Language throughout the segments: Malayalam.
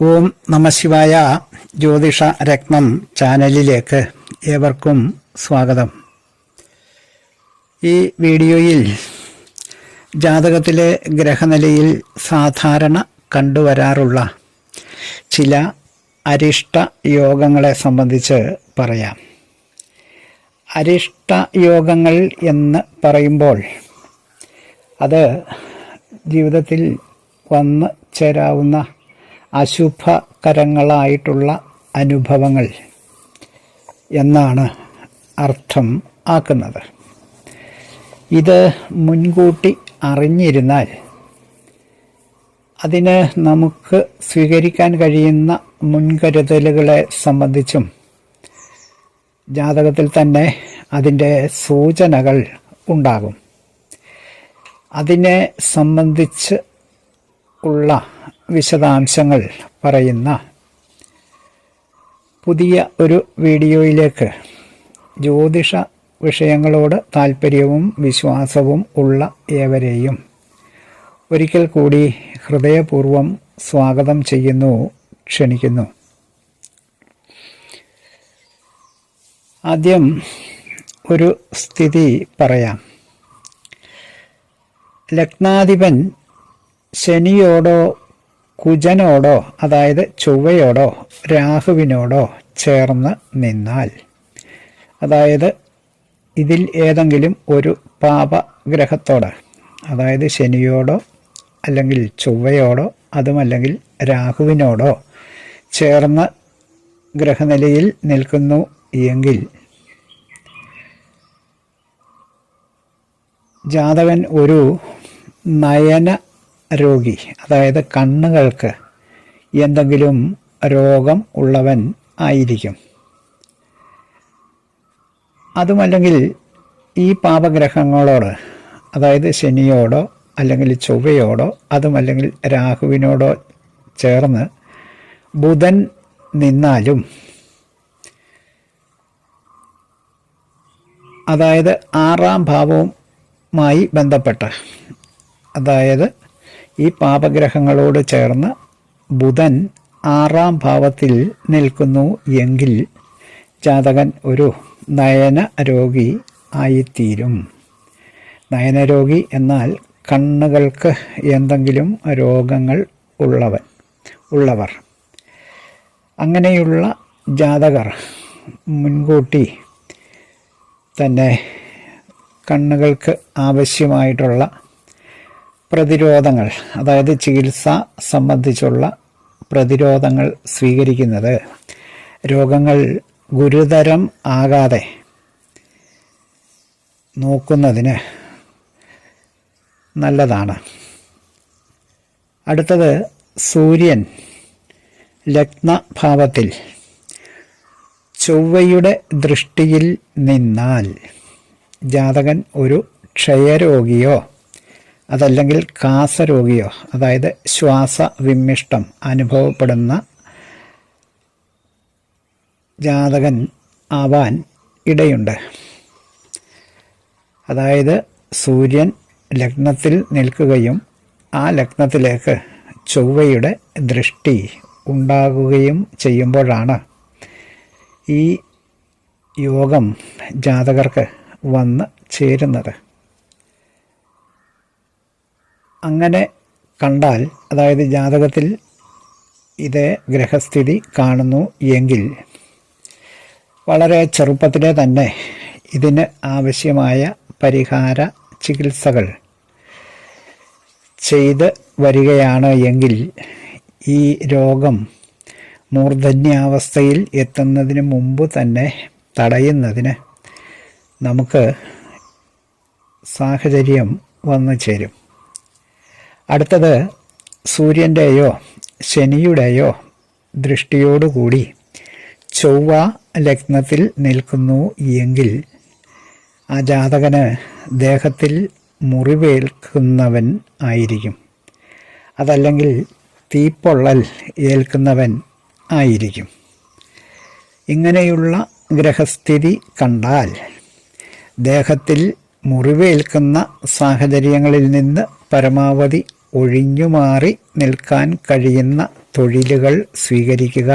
ഓം നമശിവായ ജ്യോതിഷ രത്നം ചാനലിലേക്ക് ഏവർക്കും സ്വാഗതം. ഈ വീഡിയോയിൽ ജാതകത്തിലെ ഗ്രഹനിലയിൽ സാധാരണ കണ്ടുവരാറുള്ള ചില അരിഷ്ട യോഗങ്ങളെ സംബന്ധിച്ച് പറയാം. അരിഷ്ട യോഗങ്ങൾ എന്ന് പറയുമ്പോൾ അത് ജീവിതത്തിൽ വന്ന് ചേരാവുന്ന അശുഭകരങ്ങളായിട്ടുള്ള അനുഭവങ്ങൾ എന്നാണ് അർത്ഥം ആക്കുന്നത്. ഇത് മുൻകൂട്ടി അറിഞ്ഞിരുന്നാൽ അതിന് നമുക്ക് സ്വീകരിക്കാൻ കഴിയുന്ന മുൻകരുതലുകളെ സംബന്ധിച്ചും ജാതകത്തിൽ തന്നെ അതിന്റെ സൂചനകൾ ഉണ്ടാകും. അതിനെ സംബന്ധിച്ച് ഉള്ള വിശദാംശങ്ങൾ പറയുന്ന പുതിയ ഒരു വീഡിയോയിലേക്ക് ജ്യോതിഷ വിഷയങ്ങളോട് താല്പര്യവും വിശ്വാസവും ഉള്ള ഏവരെയും ഒരിക്കൽ കൂടി ഹൃദയപൂർവം സ്വാഗതം ചെയ്യുന്നു ക്ഷണിക്കുന്നു. ആദ്യം ഒരു സ്ഥിതി പറയാം. ലഗ്നാധിപൻ ശനിയോടോ കുജനോടോ അതായത് ചൊവ്വയോടോ രാഹുവിനോടോ ചേർന്ന് നിന്നാൽ. അതായത് ഇതിൽ ഏതെങ്കിലും ഒരു പാപഗ്രഹത്തോട് അതായത് ശനിയോടോ അല്ലെങ്കിൽ ചൊവ്വയോടോ അതുമല്ലെങ്കിൽ രാഹുവിനോടോ ചേർന്ന് ഗ്രഹനിലയിൽ നിൽക്കുന്നു എങ്കിൽ ജാതകൻ ഒരു നയന രോഗി. അതായത് കണ്ണുകൾക്ക് എന്തെങ്കിലും രോഗം ഉള്ളവൻ ആയിരിക്കും. അതുമല്ലെങ്കിൽ ഈ പാപഗ്രഹങ്ങളോട് അതായത് ശനിയോടോ അല്ലെങ്കിൽ ചൊവ്വയോടോ അതുമല്ലെങ്കിൽ രാഹുവിനോടോ ചേർന്ന് ബുധൻ നിന്നാലും അതായത് ആറാം ഭാവവുമായി ബന്ധപ്പെട്ട് അതായത് ഈ പാപഗ്രഹങ്ങളോട് ചേർന്ന് ബുധൻ ആറാം ഭാവത്തിൽ നിൽക്കുന്നു എങ്കിൽ ജാതകൻ ഒരു നയന രോഗി ആയിത്തീരും. നയനരോഗി എന്നാൽ കണ്ണുകൾക്ക് എന്തെങ്കിലും രോഗങ്ങൾ ഉള്ളവൻ ഉള്ളവർ. അങ്ങനെയുള്ള ജാതകർ മുൻകൂട്ടി തന്നെ കണ്ണുകൾക്ക് ആവശ്യമായിട്ടുള്ള പ്രതിരോധങ്ങൾ അതായത് ചികിത്സ സംബന്ധിച്ചുള്ള പ്രതിരോധങ്ങൾ സ്വീകരിക്കുന്നത്. രോഗങ്ങൾ ഗുരുതരം ആകാതെ നോക്കുന്നതിന് നല്ലതാണ്. അടുത്തത് സൂര്യൻ ലഗ്നഭാവത്തിൽ ചൊവ്വയുടെ ദൃഷ്ടിയിൽ നിന്നാൽ ജാതകൻ ഒരു ക്ഷയരോഗിയോ അതല്ലെങ്കിൽ കാസരോഗിയോ അതായത് ശ്വാസ വിമ്മിഷ്ടം അനുഭവപ്പെടുന്ന ജാതകൻ ആവാൻ ഇടയുണ്ട്. അതായത് സൂര്യൻ ലഗ്നത്തിൽ നിൽക്കുകയും ആ ലഗ്നത്തിലേക്ക് ചൊവ്വയുടെ ദൃഷ്ടി ഉണ്ടാകുകയും ചെയ്യുമ്പോഴാണ് ഈ യോഗം ജാതകർക്ക് വന്ന് ചേരുന്നത്. അങ്ങനെ കണ്ടാൽ അതായത് ജാതകത്തിൽ ഇതേ ഗ്രഹസ്ഥിതി കാണുന്നു എങ്കിൽ വളരെ ചെറുപ്പത്തിലെ തന്നെ ഇതിന് ആവശ്യമായ പരിഹാര ചികിത്സകൾ ചെയ്ത് വരികയാണ് എങ്കിൽ ഈ രോഗം മൂർധന്യാവസ്ഥയിൽ എത്തുന്നതിന് മുമ്പ് തന്നെ തടയുന്നതിന് നമുക്ക് സാഹചര്യം വന്നു ചേരും. അടുത്തത് സൂര്യന്റെയോ ശനിയുടെയോ ദൃഷ്ടിയോടുകൂടി ചൊവ്വ ലഗ്നത്തിൽ നിൽക്കുന്നു എങ്കിൽ ആ ജാതകന് ദേഹത്തിൽ മുറിവേൽക്കുന്നവൻ ആയിരിക്കും. അതല്ലെങ്കിൽ തീപ്പൊള്ളൽ ഏൽക്കുന്നവൻ ആയിരിക്കും. ഇങ്ങനെയുള്ള ഗ്രഹസ്ഥിതി കണ്ടാൽ ദേഹത്തിൽ മുറിവേൽക്കുന്ന സാഹചര്യങ്ങളിൽ നിന്ന് പരമാവധി ഒഴിഞ്ഞുമാറി നിൽക്കാൻ കഴിയുന്ന തൊഴിലുകൾ സ്വീകരിക്കുക.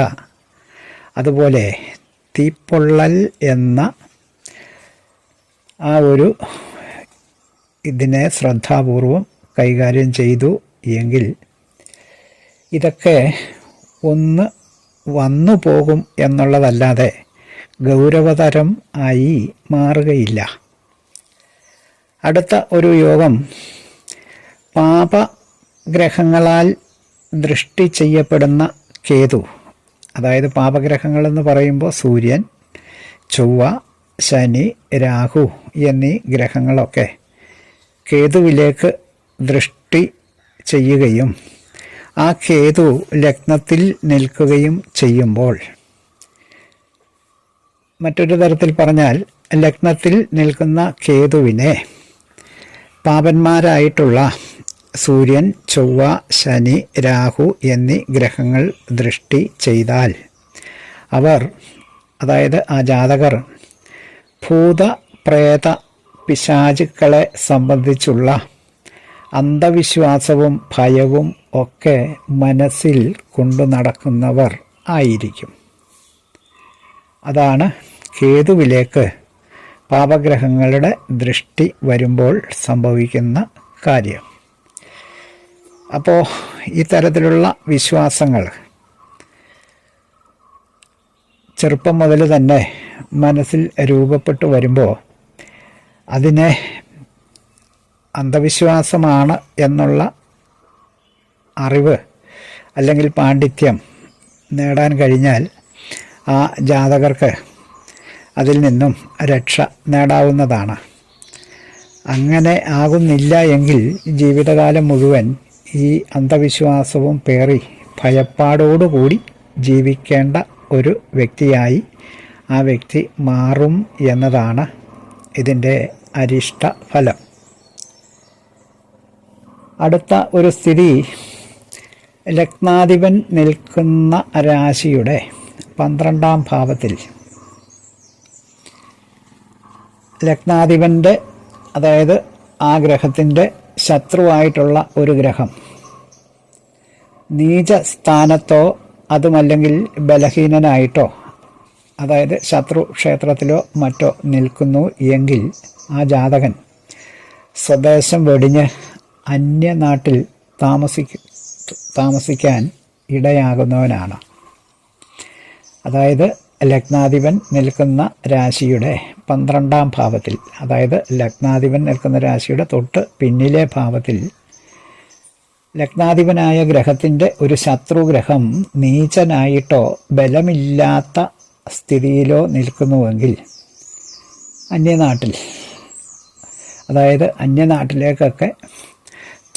അതുപോലെ തീപ്പൊള്ളൽ എന്ന ആ ഒരു ഇതിനെ ശ്രദ്ധാപൂർവം കൈകാര്യം ചെയ്തു എങ്കിൽ ഇതൊക്കെ ഒന്ന് വന്നു പോകും എന്നുള്ളതല്ലാതെ ഗൗരവതരം ആയി മാറുകയില്ല. അടുത്ത ഒരു യോഗം പാപഗ്രഹങ്ങളാൽ ദൃഷ്ടി ചെയ്യപ്പെടുന്ന കേതു. അതായത് പാപഗ്രഹങ്ങൾ എന്ന് പറയുമ്പോൾ സൂര്യൻ ചൊവ്വ ശനി രാഹു എന്നീ ഗ്രഹങ്ങളൊക്കെ കേതുവിലേക്ക് ദൃഷ്ടി ചെയ്യുകയും ആ കേതു ലഗ്നത്തിൽ നിൽക്കുകയും ചെയ്യുമ്പോൾ മറ്റൊരു തരത്തിൽ പറഞ്ഞാൽ ലഗ്നത്തിൽ നിൽക്കുന്ന കേതുവിനെ പാപന്മാരായിട്ടുള്ള സൂര്യൻ ചൊവ്വ ശനി രാഹു എന്നീ ഗ്രഹങ്ങൾ ദൃഷ്ടി ചെയ്താൽ അവർ അതായത് ആ ജാതകർ ഭൂത പ്രേത പിശാചുക്കളെ സംബന്ധിച്ചുള്ള അന്ധവിശ്വാസവും ഭയവും ഒക്കെ മനസ്സിൽ കൊണ്ടു നടക്കുന്നവർ ആയിരിക്കും. അതാണ് കേതുവിലേക്ക് പാപഗ്രഹങ്ങളുടെ ദൃഷ്ടി വരുമ്പോൾ സംഭവിക്കുന്ന കാര്യം. അപ്പോൾ ഈ തരത്തിലുള്ള വിശ്വാസങ്ങൾ ചെറുപ്പം മുതൽ തന്നെ മനസ്സിൽ രൂപപ്പെട്ടു വരുമ്പോൾ അതിനെ അന്ധവിശ്വാസമാണ് എന്നുള്ള അറിവ് അല്ലെങ്കിൽ പാണ്ഡിത്യം നേടാൻ കഴിഞ്ഞാൽ ആ ജാതകർക്ക് അതിൽ നിന്നും രക്ഷ നേടാവുന്നതാണ്. അങ്ങനെ ആകുന്നില്ല എങ്കിൽ ജീവിതകാലം മുഴുവൻ ഈ അന്ധവിശ്വാസവും പേറി ഭയപ്പാടോടുകൂടി ജീവിക്കേണ്ട ഒരു വ്യക്തിയായി ആ വ്യക്തി മാറും എന്നതാണ് ഇതിന്റെ അരിഷ്ട ഫലം. അടുത്ത ഒരു സ്ഥിതി ലഗ്നാധിപൻ നിൽക്കുന്ന രാശിയുടെ പന്ത്രണ്ടാം ഭാവത്തിൽ. ലഗ്നാധിപന്റെ അതായത് ആ ഗ്രഹത്തിന്റെ ശത്രുവായിട്ടുള്ള ഒരു ഗ്രഹം. നീച സ്ഥാനത്തോ അതുമല്ലെങ്കിൽ ബലഹീനനായിട്ടോ അതായത് ശത്രു ക്ഷേത്രത്തിലോ മറ്റോ നിൽക്കുന്നു എങ്കിൽ ആ ജാതകൻ സ്വദേശം വെടിഞ്ഞ് അന്യനാട്ടിൽ താമസിക്ക താമസിക്കാൻ ഇടയാകുന്നവനാണ്. അതായത് ലഗ്നാധിപൻ നിൽക്കുന്ന രാശിയുടെ പന്ത്രണ്ടാം ഭാവത്തിൽ അതായത് ലഗ്നാധിപൻ നിൽക്കുന്ന രാശിയുടെ തൊട്ട് പിന്നിലെ ഭാവത്തിൽ ലഗ്നാധിപനായ ഗ്രഹത്തിന്റെ ഒരു ശത്രുഗ്രഹം നീചനായിട്ടോ ബലമില്ലാത്ത സ്ഥിതിയിലോ നിൽക്കുന്നുവെങ്കിൽ അന്യനാട്ടിൽ അതായത് അന്യനാട്ടിലേക്കൊക്കെ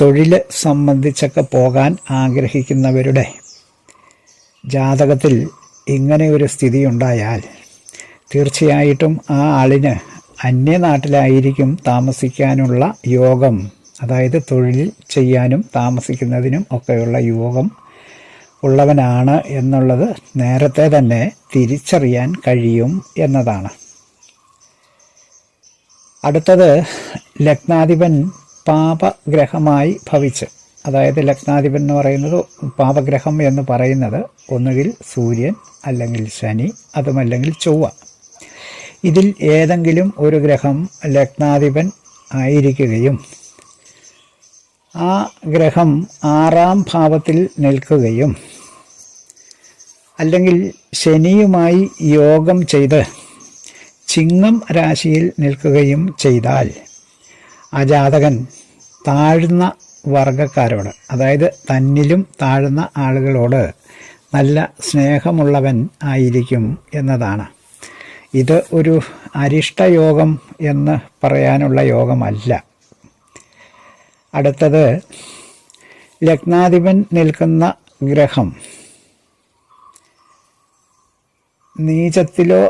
തൊഴിൽ സംബന്ധിച്ചൊക്കെ പോകാൻ ആഗ്രഹിക്കുന്നവരുടെ ജാതകത്തിൽ ഇങ്ങനെയൊരു ഒരു സ്ഥിതി ഉണ്ടായാൽ തീർച്ചയായിട്ടും ആ ആളിന് അന്യനാട്ടിലായിരിക്കും താമസിക്കാനുള്ള യോഗം. അതായത് തൊഴിൽ ചെയ്യാനും താമസിക്കുന്നതിനും ഒക്കെയുള്ള യോഗം ഉള്ളവനാണ് എന്നുള്ളത് നേരത്തെ തന്നെ തിരിച്ചറിയാൻ കഴിയും എന്നതാണ്. അടുത്തത് ലഗ്നാധിപൻ പാപഗ്രഹമായി ഭവിച്ച്. അതായത് ലഗ്നാധിപൻ എന്ന് പറയുന്നത് പാപഗ്രഹം എന്ന് പറയുന്നത് ഒന്നുകിൽ സൂര്യൻ അല്ലെങ്കിൽ ശനി അതുമല്ലെങ്കിൽ ചൊവ്വ. ഇതിൽ ഏതെങ്കിലും ഒരു ഗ്രഹം ലഗ്നാധിപൻ ആയിരിക്കുകയും ആ ഗ്രഹം ആറാം ഭാവത്തിൽ നിൽക്കുകയും അല്ലെങ്കിൽ ശനിയുമായി യോഗം ചെയ്ത് ചിങ്ങം രാശിയിൽ നിൽക്കുകയും ചെയ്താൽ ആ ജാതകൻ താഴ്ന്ന വർഗക്കാരോട് അതായത് തന്നിലും താഴ്ന്ന ആളുകളോട് നല്ല സ്നേഹമുള്ളവൻ ആയിരിക്കും എന്നതാണ്. ഇത് ഒരു അരിഷ്ടയോഗം എന്ന് പറയാനുള്ള യോഗമല്ല. അടുത്തത് ലഗ്നാധിപൻ നിൽക്കുന്ന ഗ്രഹം. നീചത്തിലോ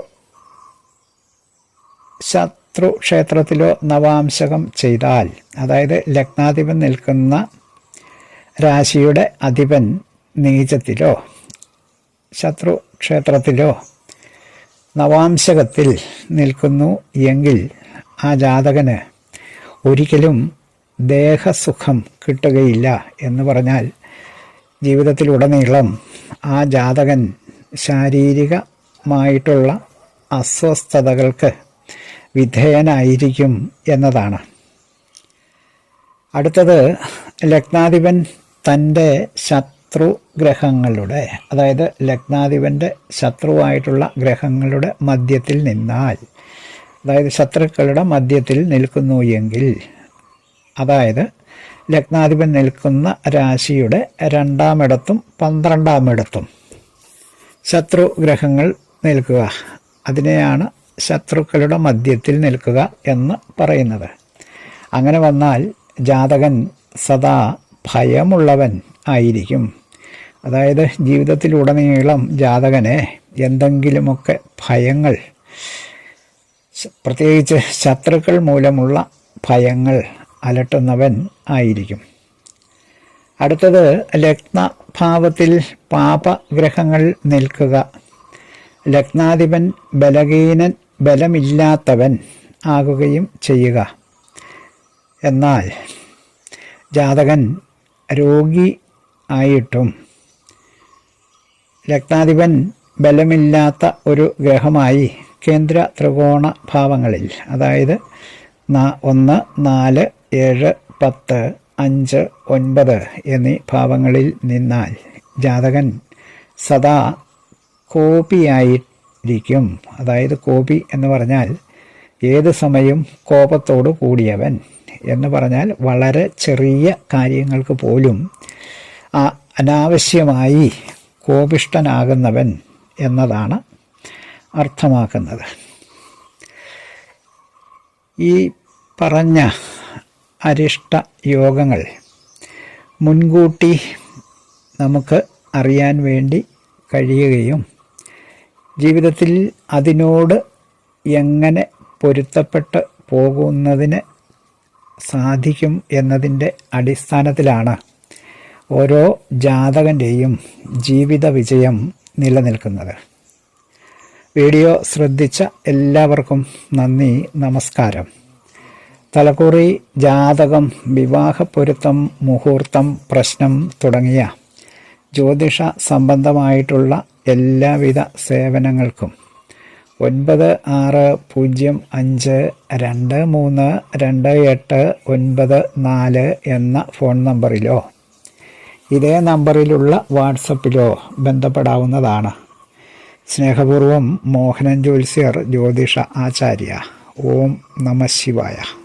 ശത്രു ക്ഷേത്രത്തിലോ നവാംശകം ചെയ്താൽ അതായത് ലഗ്നാധിപൻ നിൽക്കുന്ന രാശിയുടെ അധിപൻ നീചത്തിലോ ശത്രു ക്ഷേത്രത്തിലോ നവാംശകത്തിൽ നിൽക്കുന്നു എങ്കിൽ ആ ജാതകന് ഒരിക്കലും ദേഹസുഖം കിട്ടുകയില്ല എന്ന് പറഞ്ഞാൽ ജീവിതത്തിലുടനീളം ആ ജാതകൻ ശാരീരികമായിട്ടുള്ള അസ്വസ്ഥതകൾക്ക് വിധേയനായിരിക്കും എന്നതാണ്. അടുത്തത് ലഗ്നാധിപൻ തന്റെ ശത്രു ഗ്രഹങ്ങളുടെ അതായത് ലഗ്നാധിപന്റെ ശത്രുവായിട്ടുള്ള ഗ്രഹങ്ങളുടെ മധ്യത്തിൽ നിന്നാൽ അതായത് ശത്രുക്കളുടെ മധ്യത്തിൽ നിൽക്കുന്നു എങ്കിൽ അതായത് ലഗ്നാധിപൻ നിൽക്കുന്ന രാശിയുടെ രണ്ടാമിടത്തും പന്ത്രണ്ടാമിടത്തും ശത്രു ഗ്രഹങ്ങൾ നിൽക്കുക. അതിനെയാണ് ശത്രുക്കളുടെ മധ്യത്തിൽ നിൽക്കുക എന്ന് പറയുന്നത്. അങ്ങനെ വന്നാൽ ജാതകൻ സദാ ഭയമുള്ളവൻ ആയിരിക്കും. അതായത് ജീവിതത്തിലുടനീളം ജാതകനെ എന്തെങ്കിലുമൊക്കെ ഭയങ്ങൾ പ്രത്യേകിച്ച് ശത്രുക്കൾ മൂലമുള്ള ഭയങ്ങൾ അലട്ടുന്നവൻ ആയിരിക്കും. അടുത്തത് ലഗ്നഭാവത്തിൽ പാപഗ്രഹങ്ങൾ നിൽക്കുക. ലഗ്നാധിപൻ ബലഹീനൻ ബലമില്ലാത്തവൻ ആകുകയും ചെയ്യുക. എന്നാൽ ജാതകൻ രോഗി ആയിട്ടും ലഗ്നാധിപൻ ബലമില്ലാത്ത ഒരു ഗ്രഹമായി കേന്ദ്ര ത്രികോണ ഭാവങ്ങളിൽ. അതായത് ഒന്ന് നാല് ഏഴ് പത്ത് അഞ്ച് ഒൻപത് എന്നീ ഭാവങ്ങളിൽ നിന്നാൽ ജാതകൻ സദാ കോപിയായിരിക്കും. അതായത് കോപി എന്ന് പറഞ്ഞാൽ ഏത് സമയവും കോപത്തോട് കൂടിയവൻ എന്ന് പറഞ്ഞാൽ വളരെ ചെറിയ കാര്യങ്ങൾക്ക് പോലും അനാവശ്യമായി കോപിഷ്ടനാകുന്നവൻ എന്നതാണ് അർത്ഥമാക്കുന്നത്. ഈ പറഞ്ഞ അരിഷ്ട യോഗങ്ങൾ മുൻകൂട്ടി നമുക്ക് അറിയാൻ വേണ്ടി കഴിയുകയും ജീവിതത്തിൽ അതിനോട് എങ്ങനെ പൊരുത്തപ്പെട്ട് പോകുന്നതിന് സാധിക്കും എന്നതിന്റെ അടിസ്ഥാനത്തിലാണ് ഓരോ ജാതകന്റെയും ജീവിത വിജയം നിലനിൽക്കുന്നത്. വീഡിയോ ശ്രദ്ധിച്ച എല്ലാവർക്കും നന്ദി നമസ്കാരം. തലക്കുറി ജാതകം വിവാഹപ്പൊരുത്തം മുഹൂർത്തം പ്രശ്നം തുടങ്ങിയ ജ്യോതിഷ സംബന്ധമായിട്ടുള്ള എല്ലാവിധ സേവനങ്ങൾക്കും ഒൻപത് ആറ് പൂജ്യം അഞ്ച് രണ്ട് മൂന്ന് രണ്ട് എട്ട് ഒൻപത് നാല് എന്ന ഫോൺ നമ്പറിലോ ഇതേ നമ്പറിലുള്ള വാട്സപ്പിലോ ബന്ധപ്പെടാവുന്നതാണ്. സ്നേഹപൂർവം മോഹനൻ ജ്യോത്സ്യർ ജ്യോതിഷ ആചാര്യ. ഓം നമ ശിവായ.